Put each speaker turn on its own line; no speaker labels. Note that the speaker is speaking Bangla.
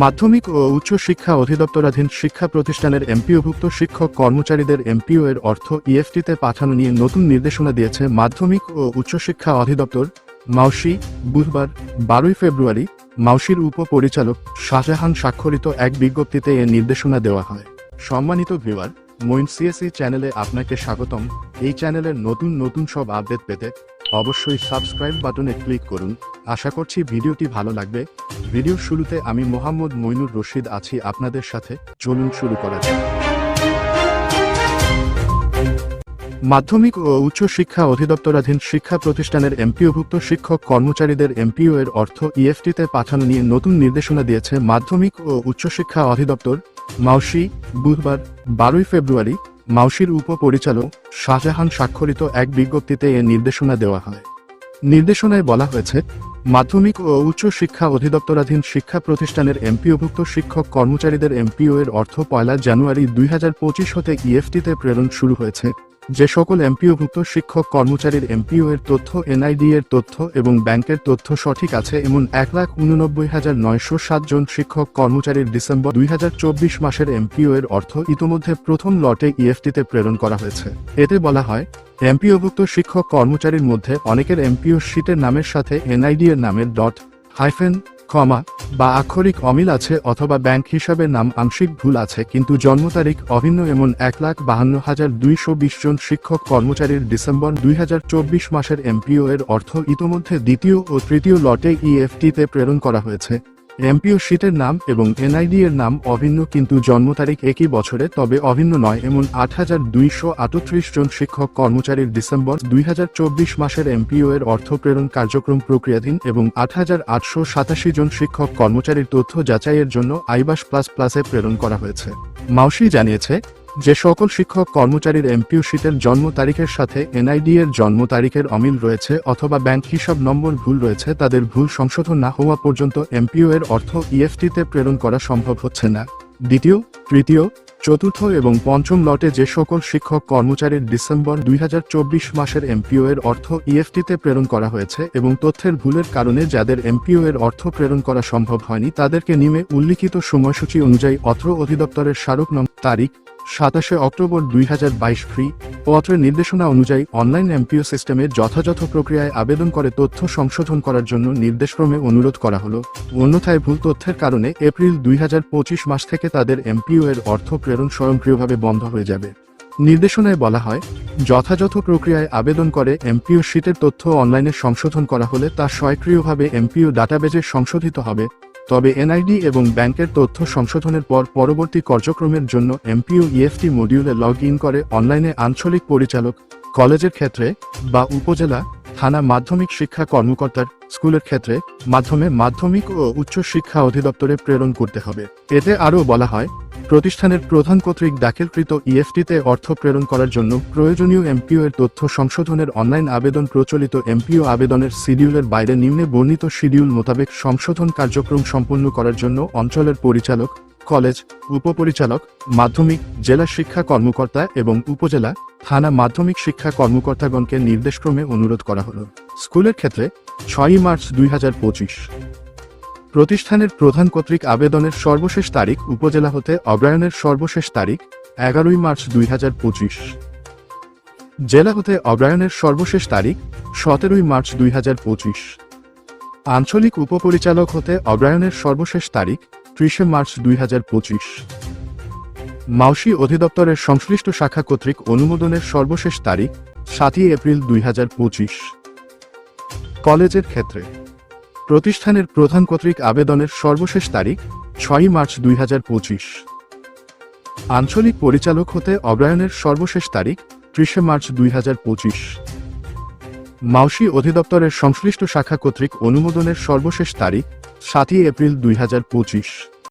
মাধ্যমিক ও উচ্চ শিক্ষা অধিদপ্তরাধীন শিক্ষা প্রতিষ্ঠানের এমপিওভুক্ত শিক্ষক কর্মচারীদের এমপিও এর অর্থ ইএফটিতে পাঠানো নিয়ে নতুন নির্দেশনা দিয়েছে মাধ্যমিক ও উচ্চশিক্ষা অধিদপ্তর। মাউসি, বুধবার, বারোই ফেব্রুয়ারি, মাউসির উপপরিচালক শাহজাহান স্বাক্ষরিত এক বিজ্ঞপ্তিতে এ নির্দেশনা দেওয়া হয়। সম্মানিত ভিউয়ার মইন সিএসি চ্যানেলে আপনাকে স্বাগতম। এই চ্যানেলের নতুন নতুন সব আপডেট পেতে অবশ্যই সাবস্ক্রাইব বাটনে ক্লিক করুন। আশা করছি ভিডিওটি ভালো লাগবে। ভিডিওর শুরুতে আমি মোহাম্মদ মইনুর রশিদ আছি আপনাদের সাথে। চলুন শুরু করা যাক। মাধ্যমিক ও উচ্চ শিক্ষা অধিদপ্তরাধীন শিক্ষা প্রতিষ্ঠানের এমপিওভুক্ত শিক্ষক কর্মচারীদের এমপিও এর অর্থ ইএফটিতে পাঠানো নিয়ে নতুন নির্দেশনা দিয়েছে মাধ্যমিক ও উচ্চশিক্ষা অধিদপ্তর। মাউসি, বুধবার, বারোই ফেব্রুয়ারি, মাউসির উপপরিচালক শাহজাহান স্বাক্ষরিত এক বিজ্ঞপ্তিতে এ নির্দেশনা দেওয়া হয়। নির্দেশনায় বলা হয়েছে মাধ্যমিক ও উচ্চ শিক্ষা অধিদপ্তরাধীন শিক্ষা প্রতিষ্ঠানের এমপিওভুক্ত শিক্ষক কর্মচারীদের এমপিও এর অর্থ পয়লা জানুয়ারি দুই হাজার পঁচিশ হতে ইএফটিতে প্রেরণ শুরু হয়েছে। যে সকল এমপিওভুক্ত শিক্ষক কর্মচারীর এমপিও এর তথ্য, এনআইডি এর তথ্য এবং ব্যাংকের তথ্য সঠিক আছে এমন এক লাখ উননব্বই হাজার নয়শো জন শিক্ষক কর্মচারীর ডিসেম্বর দুই হাজার চব্বিশ মাসের এমপিও এর অর্থ ইতোমধ্যে প্রথম লটে ইএফটিতে প্রেরণ করা হয়েছে। এতে বলা হয়, এমপিওভুক্ত শিক্ষক কর্মচারীর মধ্যে অনেকের এমপিও শীটের নামের সাথে এনআইডি এর নামের ডট, হাইফেন, কমা বা আক্ষরিক অমিল আছে অথবা ব্যাংক হিসাবে নাম আংশিক ভুল আছে, কিন্তু জন্ম তারিখ অভিন্ন এমন এক লাখ বাহান্ন হাজার দুইশো বিশ জন শিক্ষক কর্মচারীর ডিসেম্বর দুই হাজার চব্বিশ মাসের এমপিও এর অর্থ ইতোমধ্যে দ্বিতীয় ও তৃতীয় লটে ইএফটিতে প্রেরণ করা হয়েছে। এমপিও শীটের নাম এবং এনআইডি এর নাম অভিন্ন, কিন্তু জন্ম তারিখ একই বছরে, তবে অভিন্ন নয়, এমন আট হাজার দুইশো আটত্রিশ জন শিক্ষক কর্মচারীর ডিসেম্বর দুই হাজার চব্বিশ মাসের এমপিও এর অর্থ প্রেরণ কার্যক্রম প্রক্রিয়াধীন এবং আট হাজার আটশো সাতাশি জন শিক্ষক কর্মচারীর তথ্য যাচাইয়ের জন্য আইবাস প্লাস প্লাসে প্রেরণ করা হয়েছে। মাউসি জানিয়েছে যে সকল শিক্ষক কর্মচারীর এমপিও শীটের জন্ম তারিখের সাথে এনআইডি এর জন্ম তারিখের অমিল রয়েছে অথবা ব্যাংক হিসাব নম্বর ভুল রয়েছে, তাদের ভুল সংশোধন না হওয়া পর্যন্ত এমপিও এর অর্থ ইএফটিতে প্রেরণ করা সম্ভব হচ্ছে না। দ্বিতীয়, তৃতীয়, চতুর্থ এবং পঞ্চম লটে যে সকল শিক্ষক কর্মচারীর ডিসেম্বর দুই হাজার চব্বিশ মাসের এমপিও এর অর্থ ইএফটিতে প্রেরণ করা হয়েছে এবং তথ্যের ভুলের কারণে যাদের এমপিও এর অর্থ প্রেরণ করা সম্ভব হয়নি, তাদেরকে নিমে উল্লিখিত সময়সূচি অনুযায়ী অত্র অধিদপ্তরের স্মারক নং তারিখ সাতাশে অক্টোবর দুই হাজার বাইশ ফ্রি পত্রের নির্দেশনা অনুযায়ী অনলাইন এমপিও সিস্টেমে যথাযথ প্রক্রিয়ায় আবেদন করে তথ্য সংশোধন করার জন্য নির্দেশক্রমে অনুরোধ করা হলো। অন্যথায় ভুল তথ্যের কারণে এপ্রিল দুই হাজার পঁচিশ মাস থেকে তাদের এমপিও এর অর্থ প্রেরণ স্বয়ংক্রিয়ভাবে বন্ধ হয়ে যাবে। নির্দেশনায় বলা হয়, যথাযথ প্রক্রিয়ায় আবেদন করে এমপিও শীটের তথ্য অনলাইনে সংশোধন করা হলে তা স্বয়ংক্রিয়ভাবে এমপিও ডাটাবেজে সংশোধিত হবে। তবে এনআইডি এবং ব্যাংকের তথ্য সংশোধনের পর পরবর্তী কার্যক্রমের জন্য এমপিও ইএফটি মডিউলে লগ ইন করে অনলাইনে আঞ্চলিক পরিচালক, কলেজের ক্ষেত্রে বা উপজেলা, থানা মাধ্যমিক শিক্ষা কর্মকর্তার, স্কুলের ক্ষেত্রে মাধ্যমে মাধ্যমিক ও উচ্চ শিক্ষা অধিদপ্তরে প্রেরণ করতে হবে। এতে আরও বলা হয় প্রতিষ্ঠানের প্রধান কর্তৃক দাখিলকৃত ইএফটিতে অর্থ প্রেরণ করার জন্য প্রয়োজনীয় এমপিও এর তথ্য সংশোধনের অনলাইন আবেদন প্রচলিত এমপিও আবেদনের শিডিউলের বাইরে নিম্নে বর্ণিত শিডিউল মোতাবেক সংশোধন কার্যক্রম সম্পন্ন করার জন্য অঞ্চলের পরিচালক, কলেজ, উপপরিচালক, মাধ্যমিক, জেলা শিক্ষা কর্মকর্তা এবং উপজেলা, থানা মাধ্যমিক শিক্ষা কর্মকর্তাগণকে নির্দেশক্রমে অনুরোধ করা হলো। স্কুলের ক্ষেত্রে ছয়ই মার্চ দুই হাজার পঁচিশ। প্রতিষ্ঠানের প্রধান কর্তৃক আবেদনের সর্বশেষ তারিখ উপজেলা হতে অগ্রায়ণের সর্বশেষ তারিখ এগারোই মার্চ দুই হাজার পঁচিশ। জেলা হতে অগ্রায়ণের সর্বশেষ তারিখ সতেরোই মার্চ দুই হাজার পঁচিশ। আঞ্চলিক উপপরিচালক হতে অগ্রায়ণের সর্বশেষ তারিখ ত্রিশে মার্চ দুই মাউসি অধিদপ্তরের সংশ্লিষ্ট শাখা কর্তৃক অনুমোদনের সর্বশেষ তারিখ সাতই এপ্রিল দুই হাজার পঁচিশ। কলেজের ক্ষেত্রে প্রতিষ্ঠানের প্রধান কর্তৃক আবেদনের সর্বশেষ তারিখ, ছয়ই মার্চ দুই হাজার পঁচিশ। আঞ্চলিক পরিচালক হতে অগ্রায়নের সর্বশেষ তারিখ, ত্রিশে মার্চ দুই মাউসি অধিদপ্তরের সংশ্লিষ্ট শাখা কর্তৃক অনুমোদনের সর্বশেষ তারিখ, সাতই এপ্রিল দুই হাজার পঁচিশ।